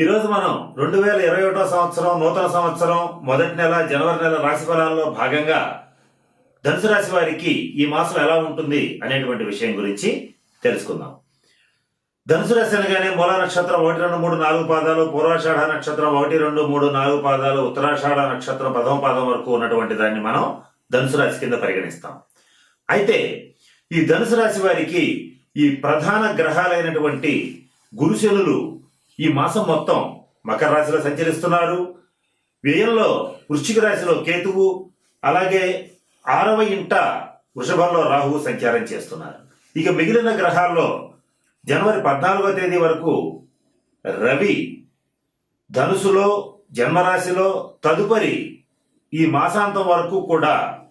ఈరోజు మనం రెండు వేల ఇరవై ఒకటో సంవత్సరం నూతన సంవత్సరం మొదటి నెల జనవరి నెల రాశి ఫలాల్లో భాగంగా ధనుసు రాశి వారికి ఈ మాసం ఎలా ఉంటుంది అనేటువంటి విషయం గురించి తెలుసుకుందాం. ధనుసు రాశి అనగానే మూల నక్షత్రం ఒకటి రెండు మూడు నాలుగు పాదాలు పూర్వాషాఢ నక్షత్రం ఒకటి రెండు మూడు నాలుగు పాదాలు ఉత్తరాషాఢ నక్షత్రం ప్రథమ పాదం వరకు ఉన్నటువంటి దాన్ని మనం ధనుసు రాశి కింద పరిగణిస్తాం. అయితే ఈ ధనుసు రాశి వారికి ఈ ప్రధాన గ్రహాలైనటువంటి గురుశనులు ఈ మాసం మొత్తం మకర రాశిలో సంచరిస్తున్నారు. వ్యయంలో వృశ్చిక రాశిలో కేతువు అలాగే ఆరవ ఇంట వృషభంలో రాహువు సంచారం చేస్తున్నారు. ఇక మిగిలిన గ్రహాల్లో జనవరి పద్నాలుగో తేదీ వరకు రవి ధనుసులో జన్మరాశిలో తదుపరి ఈ మాసాంతం వరకు కూడా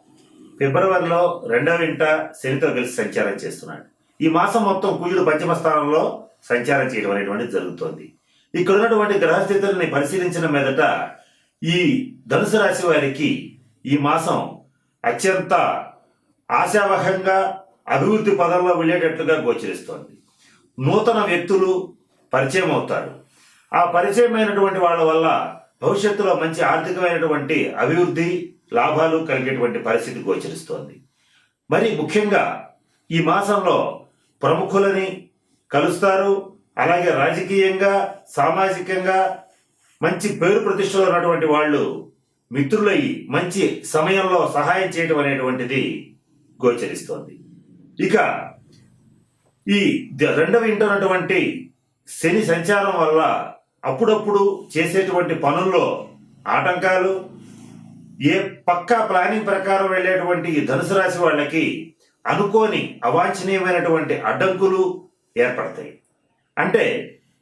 ఫిబ్రవరిలో రెండవ ఇంట శనితో కలిసి సంచారం చేస్తున్నాడు. ఈ మాసం మొత్తం కుజుడు పంచమ స్థానంలో సంచారం చేయడం అనేటువంటిది జరుగుతోంది. ఇక్కడ ఉన్నటువంటి గ్రహస్థితుల్ని పరిశీలించిన మీదట ఈ ధనుసు రాశి వారికి ఈ మాసం అత్యంత ఆశావహంగా అభివృద్ధి పదంలో వెళ్ళేటట్లుగా గోచరిస్తోంది. నూతన వ్యక్తులు పరిచయం అవుతారు. ఆ పరిచయమైనటువంటి వాళ్ళ వల్ల భవిష్యత్తులో మంచి ఆర్థికమైనటువంటి అభివృద్ధి లాభాలు కలిగేటువంటి పరిస్థితి గోచరిస్తోంది. మరి ముఖ్యంగా ఈ మాసంలో ప్రముఖులని కలుస్తారు. అలాగే రాజకీయంగా సామాజికంగా మంచి పేరు ప్రతిష్టలు ఉన్నటువంటి వాళ్ళు మిత్రులయ్యి మంచి సమయంలో సహాయం చేయడం అనేటువంటిది గోచరిస్తోంది. ఇక ఈ ద- రెండవ ఇంట శని సంచారం వల్ల అప్పుడప్పుడు చేసేటువంటి పనుల్లో ఆటంకాలు ఏ పక్కా ప్లానింగ్ ప్రకారం వెళ్ళేటువంటి ఈ ధనుసు రాశి వాళ్ళకి అనుకోని అవాంఛనీయమైనటువంటి అడ్డంకులు ఏర్పడతాయి. అంటే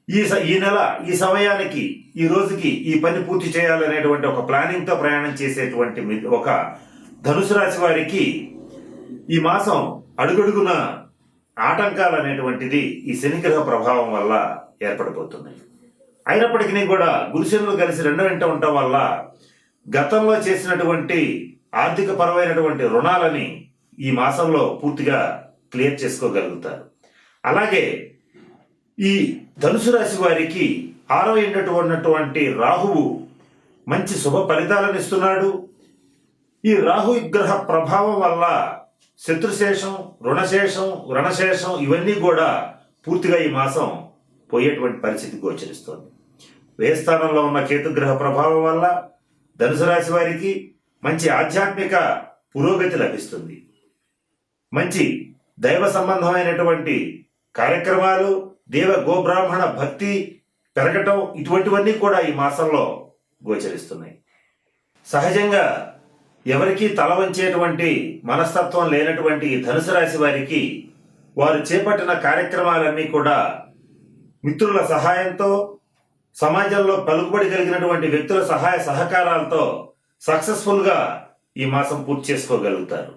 ఈ స- ఈ నెల ఈ సమయానికి ఈ రోజుకి ఈ పని పూర్తి చేయాలనేటువంటి ఒక ప్లానింగ్తో ప్రయాణం చేసేటువంటి ఒక ధనుసు రాశి వారికి ఈ మాసం అడుగడుగున ఆటంకాలు అనేటువంటిది ఈ శనిగ్రహ ప్రభావం వల్ల ఏర్పడిపోతున్నాయి అయినప్పటికీ కూడా గురుశనులు కలిసి రెండో వెంట ఉండటం వల్ల గతంలో చేసినటువంటి ఆర్థిక పరమైనటువంటి రుణాలని ఈ మాసంలో పూర్తిగా క్లియర్ చేసుకోగలుగుతారు. అలాగే ఈ ధనుసు రాశి వారికి ఆరో ఇంటటు ఉన్నటువంటి రాహువు మంచి శుభ ఫలితాలను ఇస్తున్నాడు. ఈ రాహు గ్రహ ప్రభావం వల్ల శత్రుశేషం రుణశేషం రుణశేషం ఇవన్నీ కూడా పూర్తిగా ఈ మాసం పోయేటువంటి పరిస్థితి గోచరిస్తోంది. వేస్థానంలో ఉన్న కేతుగ్రహ ప్రభావం వల్ల ధనుసు రాశి వారికి మంచి ఆధ్యాత్మిక పురోగతి లభిస్తుంది. మంచి దైవ సంబంధమైనటువంటి కార్యక్రమాలు దేవ గోబ్రాహ్మణ భక్తి పెరగటం ఇటువంటివన్నీ కూడా ఈ మాసంలో గోచరిస్తున్నాయి. సహజంగా ఎవరికీ తల వంచేటువంటి మనస్తత్వం లేనటువంటి ధనుసు రాశి వారికి వారు చేపట్టిన కార్యక్రమాలన్నీ కూడా మిత్రుల సహాయంతో సమాజంలో పలుకుబడి కలిగినటువంటి వ్యక్తుల సహాయ సహకారాలతో సక్సెస్ఫుల్గా ఈ మాసం పూర్తి చేసుకోగలుగుతారు.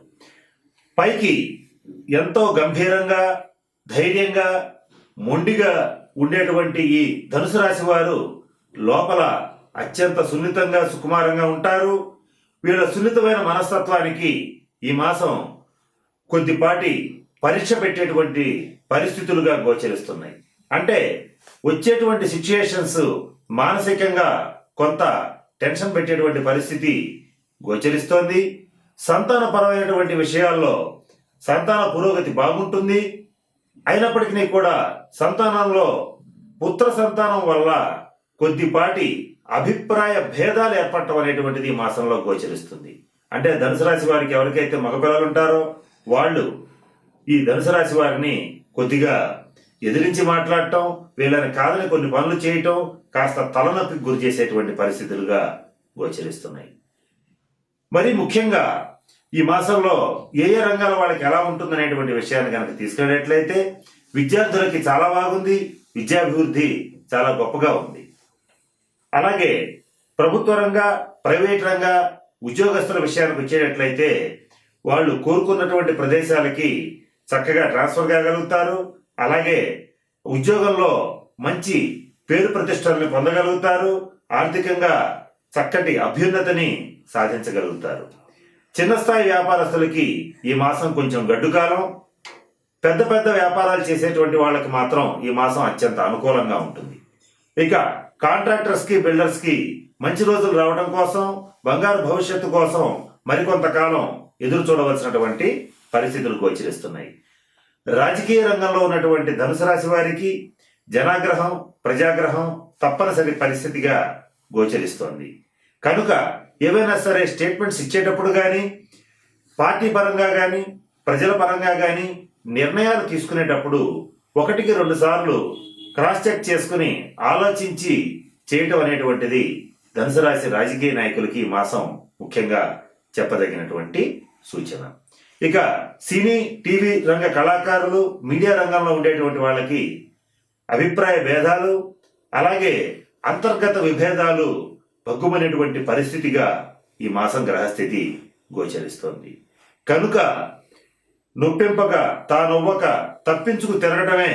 పైకి ఎంతో గంభీరంగా ధైర్యంగా మొండిగా ఉండేటువంటి ఈ ధనుసు రాశి వారు లోపల అత్యంత సున్నితంగా సుకుమారంగా ఉంటారు. వీళ్ళ సున్నితమైన మనస్తత్వానికి ఈ మాసం కొద్దిపాటి పరీక్ష పెట్టేటువంటి పరిస్థితులుగా గోచరిస్తున్నాయి. అంటే వచ్చేటువంటి సిచ్యుయేషన్స్ మానసికంగా కొంత టెన్షన్ పెట్టేటువంటి పరిస్థితి గోచరిస్తోంది. సంతానపరమైనటువంటి విషయాల్లో సంతాన పురోగతి బాగుంటుంది. అయినప్పటికీ కూడా సంతానంలో పుత్ర సంతానం వల్ల కొద్దిపాటి అభిప్రాయ భేదాలు ఏర్పడటం అనేటువంటిది ఈ మాసంలో గోచరిస్తుంది. అంటే ధనుసు రాశి వారికి ఎవరికైతే మగపిల్లలు ఉంటారో వాళ్ళు ఈ ధనుసు రాశి వారిని కొద్దిగా ఎదిరించి మాట్లాడటం వీళ్ళని కాదని కొన్ని పనులు చేయటం కాస్త తలనొప్పికి గురి చేసేటువంటి పరిస్థితులుగా గోచరిస్తున్నాయి. మరి ముఖ్యంగా ఈ మాసంలో ఏ ఏ రంగాల వాళ్ళకి ఎలా ఉంటుందనేటువంటి విషయాన్ని కనుక తీసుకునేట్లయితే విద్యార్థులకి చాలా బాగుంది విద్యాభివృద్ధి చాలా గొప్పగా ఉంది. అలాగే ప్రభుత్వ రంగ ప్రైవేట్ రంగ ఉద్యోగస్తుల విషయానికి వచ్చేటట్లయితే వాళ్ళు కోరుకున్నటువంటి ప్రదేశాలకి చక్కగా ట్రాన్స్ఫర్ కాగలుగుతారు. అలాగే ఉద్యోగంలో మంచి పేరు ప్రతిష్టలను పొందగలుగుతారు. ఆర్థికంగా చక్కటి అభ్యున్నతిని సాధించగలుగుతారు. చిన్న స్థాయి వ్యాపారస్తులకి ఈ మాసం కొంచెం గడ్డు కాలం. పెద్ద పెద్ద వ్యాపారాలు చేసేటువంటి వాళ్ళకి మాత్రం ఈ మాసం అత్యంత అనుకూలంగా ఉంటుంది. ఇక కాంట్రాక్టర్స్కి బిల్డర్స్కి మంచి రోజులు రావడం కోసం బంగారు భవిష్యత్తు కోసం మరికొంతకాలం ఎదురు చూడవలసినటువంటి పరిస్థితులు గోచరిస్తున్నాయి. రాజకీయ రంగంలో ఉన్నటువంటి ధనుసు రాశి వారికి జనాగ్రహం ప్రజాగ్రహం తప్పనిసరి పరిస్థితిగా గోచరిస్తోంది. కనుక ఏవైనా సరే స్టేట్మెంట్స్ ఇచ్చేటప్పుడు కానీ పార్టీ పరంగా కానీ ప్రజల పరంగా కానీ నిర్ణయాలు తీసుకునేటప్పుడు ఒకటికి రెండు సార్లు క్రాస్ చెక్ చేసుకుని ఆలోచించి చేయటం అనేటువంటిది ధనుసు రాశి రాజకీయ నాయకులకి ఈ మాసం ముఖ్యంగా చెప్పదగినటువంటి సూచన. ఇక సినీ టీవీ రంగ కళాకారులు మీడియా రంగంలో ఉండేటువంటి వాళ్ళకి అభిప్రాయ భేదాలు అలాగే అంతర్గత విభేదాలు భగ్గుమనేటువంటి పరిస్థితిగా ఈ మాసం గ్రహస్థితి గోచరిస్తోంది. కనుక నొప్పింపక తానొవ్వక తప్పించుకు తిరగడమే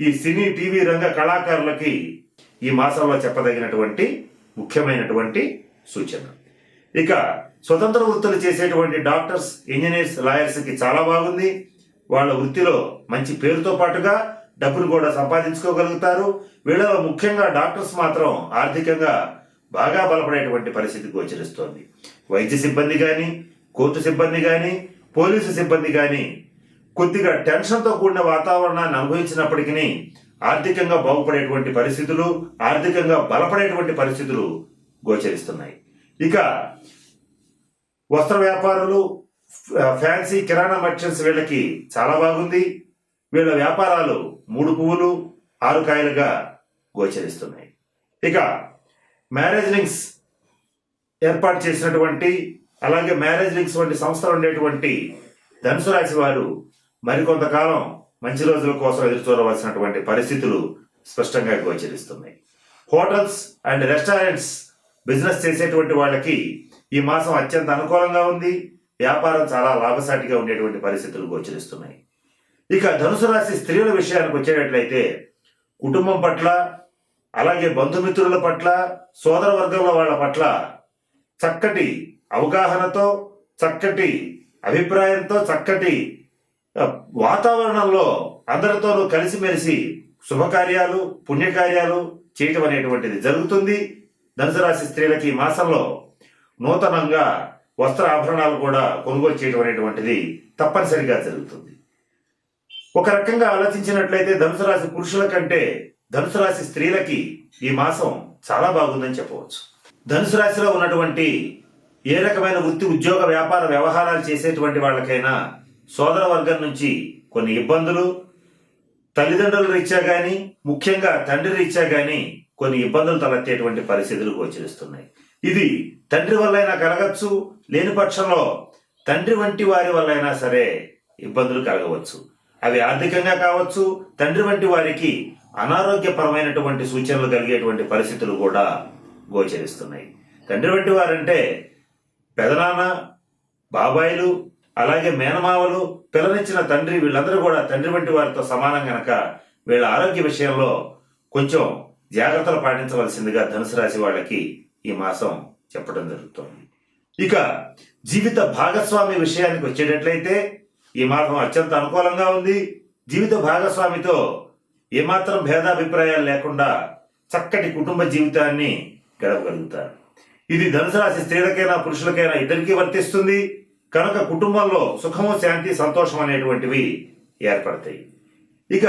ఈ సినీ టీవీ రంగ కళాకారులకి ఈ మాసంలో చెప్పదగినటువంటి ముఖ్యమైనటువంటి సూచన. ఇక స్వతంత్ర వృత్తులు చేసేటువంటి డాక్టర్స్ ఇంజనీర్స్ లాయర్స్కి చాలా బాగుంది. వాళ్ళ వృత్తిలో మంచి పేరుతో పాటుగా డబ్బులు కూడా సంపాదించుకోగలుగుతారు. వీళ్ళలో ముఖ్యంగా డాక్టర్స్ మాత్రం ఆర్థికంగా బాగా బలపడేటువంటి పరిస్థితి గోచరిస్తోంది. వైద్య సిబ్బంది కానీ కోర్టు సిబ్బంది కానీ పోలీసు సిబ్బంది కానీ కొద్దిగా టెన్షన్తో కూడిన వాతావరణాన్ని అనుభవించినప్పటికీ ఆర్థికంగా బాగుపడేటువంటి పరిస్థితులు ఆర్థికంగా బలపడేటువంటి పరిస్థితులు గోచరిస్తున్నాయి. ఇక వస్త్ర వ్యాపారులు ఫ్యాన్సీ కిరాణా మర్చెంట్స్ వీళ్ళకి చాలా బాగుంది. వీళ్ళ వ్యాపారాలు మూడు పువ్వులు ఆరు కాయలుగా గోచరిస్తున్నాయి. ఇక మ్యారేజ్ లింక్స్ ఏర్పాటు చేసినటువంటి అలాగే మ్యారేజ్ లింక్స్ వంటి సంస్థలు ఉండేటువంటి ధనుసు రాశి వారు మరికొంతకాలం మంచి రోజుల కోసం ఎదురు చూడవలసినటువంటి పరిస్థితులు స్పష్టంగా గోచరిస్తున్నాయి. హోటల్స్ అండ్ రెస్టారెంట్స్ బిజినెస్ చేసేటువంటి వాళ్ళకి ఈ మాసం అత్యంత అనుకూలంగా ఉంది. వ్యాపారం చాలా లాభసాటిగా ఉండేటువంటి పరిస్థితులు గోచరిస్తున్నాయి. ఇక ధనుసు రాశి స్త్రీల విషయానికి వచ్చేటట్లయితే కుటుంబం పట్ల అలాగే బంధుమిత్రుల పట్ల సోదర వర్గంలో వాళ్ళ పట్ల చక్కటి అవగాహనతో చక్కటి అభిప్రాయంతో చక్కటి వాతావరణంలో అందరితోనూ కలిసిమెలిసి శుభకార్యాలు పుణ్యకార్యాలు చేయటం అనేటువంటిది జరుగుతుంది. ధనుసరాశి స్త్రీలకి ఈ మాసంలో నూతనంగా వస్త్ర ఆభరణాలు కూడా కొనుగోలు చేయడం అనేటువంటిది తప్పనిసరిగా జరుగుతుంది. ఒక రకంగా ఆలోచించినట్లయితే ధనుసు రాశి పురుషుల కంటే ధనుసు రాశి స్త్రీలకి ఈ మాసం చాలా బాగుందని చెప్పవచ్చు. ధనుసు రాశిలో ఉన్నటువంటి ఏ రకమైన వృత్తి ఉద్యోగ వ్యాపార వ్యవహారాలు చేసేటువంటి వాళ్ళకైనా సోదర వర్గం నుంచి కొన్ని ఇబ్బందులు తల్లిదండ్రుల రీత్యా కానీ ముఖ్యంగా తండ్రి రీత్యా కానీ కొన్ని ఇబ్బందులు తలెత్తేటువంటి పరిస్థితులు గోచరిస్తున్నాయి. ఇది తండ్రి వల్లైనా కలగచ్చు లేని పక్షంలో తండ్రి వంటి వారి వల్లైనా సరే ఇబ్బందులు కలగవచ్చు. అవి ఆర్థికంగా కావచ్చు తండ్రి వంటి వారికి అనారోగ్యపరమైనటువంటి సూచనలు కలిగేటువంటి పరిస్థితులు కూడా గోచరిస్తున్నాయి. తండ్రి వంటి వారంటే పెదనాన్న బాబాయిలు అలాగే మేనమావలు పిల్లనిచ్చిన తండ్రి వీళ్ళందరూ కూడా తండ్రి వంటి వారితో సమానం గనక వీళ్ళ ఆరోగ్య విషయంలో కొంచెం జాగ్రత్తలు పాటించవలసిందిగా ధనుసు రాశి వాళ్ళకి ఈ మాసం చెప్పడం జరుగుతోంది. ఇక జీవిత భాగస్వామి విషయానికి వచ్చేటట్లయితే ఈ మార్గం అత్యంత అనుకూలంగా ఉంది. జీవిత భాగస్వామితో ఏమాత్రం భేదాభిప్రాయాలు లేకుండా చక్కటి కుటుంబ జీవితాన్ని గడపగలుగుతారు. ఇది ధనుసు రాశి స్త్రీలకైనా పురుషులకైనా ఇద్దరికీ వర్తిస్తుంది. కనుక కుటుంబంలో సుఖము శాంతి సంతోషం అనేటువంటివి ఏర్పడతాయి. ఇక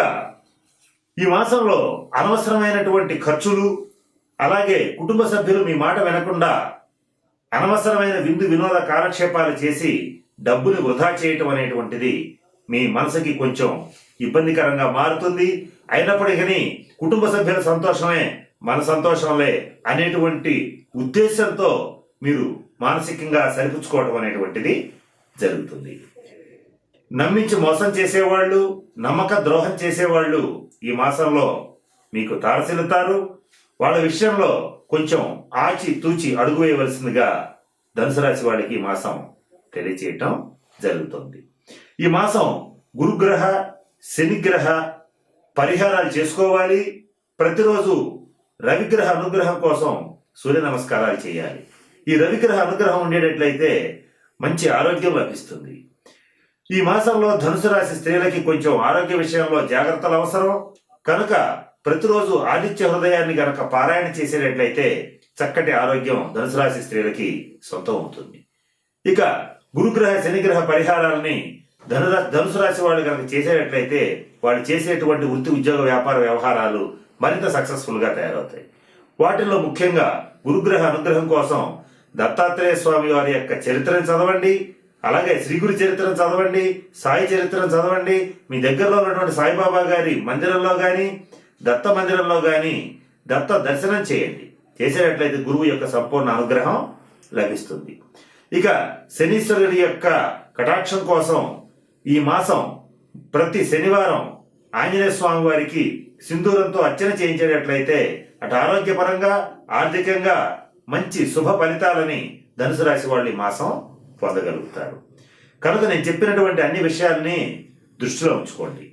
ఈ మాసంలో అనవసరమైనటువంటి ఖర్చులు అలాగే కుటుంబ సభ్యులు మీ మాట వినకుండా అనవసరమైన విందు వినోద కాలక్షేపాలు చేసి డబ్బుని వృధా చేయటం అనేటువంటిది మీ మనసుకి కొంచెం ఇబ్బందికరంగా మారుతుంది. అయినప్పటికీ కుటుంబ సభ్యుల సంతోషమే మన సంతోషంలే అనేటువంటి ఉద్దేశంతో మీరు మానసికంగా సరిపుచ్చుకోవడం అనేటువంటిది జరుగుతుంది. నమ్మించి మోసం చేసేవాళ్ళు నమ్మక ద్రోహం చేసేవాళ్ళు ఈ మాసంలో మీకు తారసిల్లుతారు. వాళ్ళ విషయంలో కొంచెం ఆచి తూచి అడుగు వేయవలసిందిగా ధనుసు రాశి వాళ్ళకి ఈ మాసం తెలియచేయటం జరుగుతుంది. ఈ మాసం గురుగ్రహ శనిగ్రహ పరిహారాలు చేసుకోవాలి. ప్రతిరోజు రవిగ్రహ అనుగ్రహం కోసం సూర్య నమస్కారాలు చేయాలి. ఈ రవిగ్రహ అనుగ్రహం ఉండేటట్లయితే మంచి ఆరోగ్యం లభిస్తుంది. ఈ మాసంలో ధనుసు రాశి స్త్రీలకి కొంచెం ఆరోగ్య విషయంలో జాగ్రత్తలు అవసరం. కనుక ప్రతిరోజు ఆదిత్య హృదయాన్ని గనక పారాయణ చేసేటట్లయితే చక్కటి ఆరోగ్యం ధనుసు రాశి స్త్రీలకి సొంతం అవుతుంది. ఇక గురుగ్రహ శనిగ్రహ పరిహారాలని ధనురా ధనుసు రాశి వాళ్ళు కనుక చేసేటట్లయితే వాళ్ళు చేసేటువంటి వృత్తి ఉద్యోగ వ్యాపార వ్యవహారాలు మరింత సక్సెస్ఫుల్గా తయారవుతాయి. వాటిల్లో ముఖ్యంగా గురుగ్రహ అనుగ్రహం కోసం దత్తాత్రేయ స్వామి వారి యొక్క చరిత్రను చదవండి అలాగే శ్రీ గురు చరిత్రను చదవండి సాయి చరిత్రను చదవండి మీ దగ్గరలో ఉన్నటువంటి సాయిబాబా గారి మందిరంలో గాని దత్త మందిరంలో గాని దత్త దర్శనం చేయండి. చేసేటట్లయితే గురువు యొక్క సంపూర్ణ అనుగ్రహం లభిస్తుంది. ఇక శనీశ్వరుడి యొక్క కటాక్షం కోసం ఈ మాసం ప్రతి శనివారం ఆంజనేయ స్వామి వారికి సింధూరంతో అర్చన చేయించేటట్లయితే అటు ఆరోగ్యపరంగా ఆర్థికంగా మంచి శుభ ఫలితాలని ధనుసు రాశి వాళ్ళు ఈ మాసం పొందగలుగుతారు. కనుక నేను చెప్పినటువంటి అన్ని విషయాల్ని దృష్టిలో ఉంచుకోండి.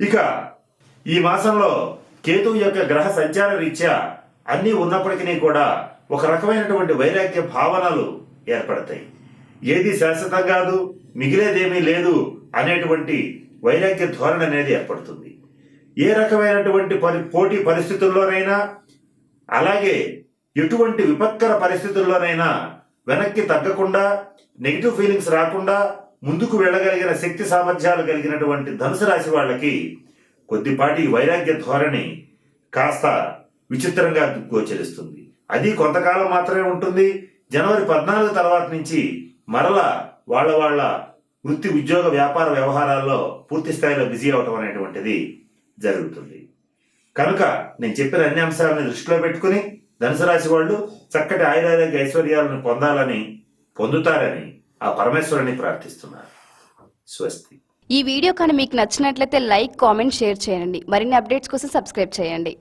ఇక ఈ మాసంలో కేతువు యొక్క గ్రహ సంచార రీత్యా అన్నీ ఉన్నప్పటికీ కూడా ఒక రకమైనటువంటి వైరాగ్య భావనలు ఏర్పడతాయి. ఏది శాశ్వతం కాదు మిగిలేదేమీ లేదు అనేటువంటి వైరాగ్య ధోరణి అనేది ఏర్పడుతుంది. ఏ రకమైనటువంటి పరి పోటీ పరిస్థితుల్లోనైనా అలాగే ఎటువంటి విపత్కర పరిస్థితుల్లోనైనా వెనక్కి తగ్గకుండా నెగిటివ్ ఫీలింగ్స్ రాకుండా ముందుకు వెళ్ళగలిగిన శక్తి సామర్థ్యాలు కలిగినటువంటి ధనుసు రాశి వాళ్ళకి కొద్దిపాటి వైరాగ్య ధోరణి కాస్త విచిత్రంగా గోచరిస్తుంది. అది కొంతకాలం మాత్రమే ఉంటుంది జనవరి పద్నాలుగు తర్వాత నుంచి మరలా వాళ్ళ వాళ్ళ వృత్తి ఉద్యోగ వ్యాపార వ్యవహారాల్లో పూర్తి స్థాయిలో బిజీ అవటం అనేటువంటిది జరుగుతుంది. కనుక నేను చెప్పిన అన్ని అంశాలను దృష్టిలో పెట్టుకుని ధనుసు రాశి వాళ్ళు చక్కటి ఆయురారోగ్య ఐశ్వర్యాలను పొందాలని పొందుతారని ఆ పరమేశ్వరుని ప్రార్థిస్తున్నారు. స్వస్తి. ఈ వీడియో కానీ మీకు నచ్చినట్లయితే లైక్ కామెంట్ షేర్ చేయండి. మరిన్ని అప్డేట్స్ కోసం సబ్స్క్రైబ్ చేయండి.